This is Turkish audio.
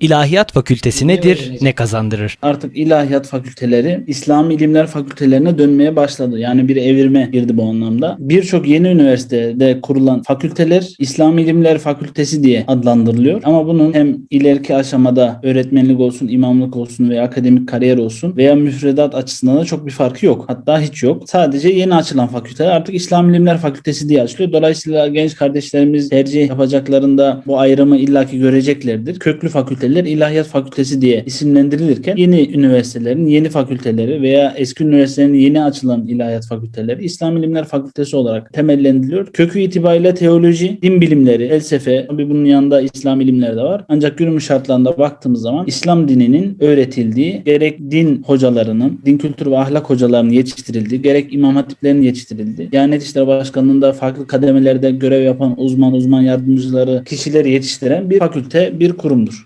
İlahiyat Fakültesi nedir, ne kazandırır? Artık ilahiyat fakülteleri İslami ilimler fakültelerine dönmeye başladı. Yani bir evirme girdi bu anlamda. Birçok yeni üniversitede kurulan fakülteler İslami ilimler fakültesi diye adlandırılıyor. Ama bunun hem ileriki aşamada öğretmenlik olsun, imamlık olsun veya akademik kariyer olsun veya müfredat açısından da çok bir farkı yok. Hatta hiç yok. Sadece yeni açılan fakülteler artık İslam ilimler fakültesi diye açılıyor. Dolayısıyla genç kardeşlerimiz tercih yapacaklarında bu ayrımı illaki göreceklerdir. Köklü fakülteler ilahiyat fakültesi diye isimlendirilirken yeni üniversitelerin, yeni fakülteleri veya eski üniversitelerin yeni açılan ilahiyat fakülteleri İslam ilimler fakültesi olarak temellendiriliyor. Kökü itibariyle teoloji, din bilimleri, felsefe, tabii bunun yanında İslam ilimleri de var. Ancak günümüz şartlarında baktığımız zaman İslam dininin öğretildiği, gerek din hocalarının, din kültürü ve ahlak hocalarının yetiştirildiği, gerek imam hatiplerin yetiştirildiği, Diyanet İşleri Başkanlığı'nda farklı kademelerde görev yapan uzman uzman yardımcıları, kişileri yetiştiren bir fakülte, bir kurumdur.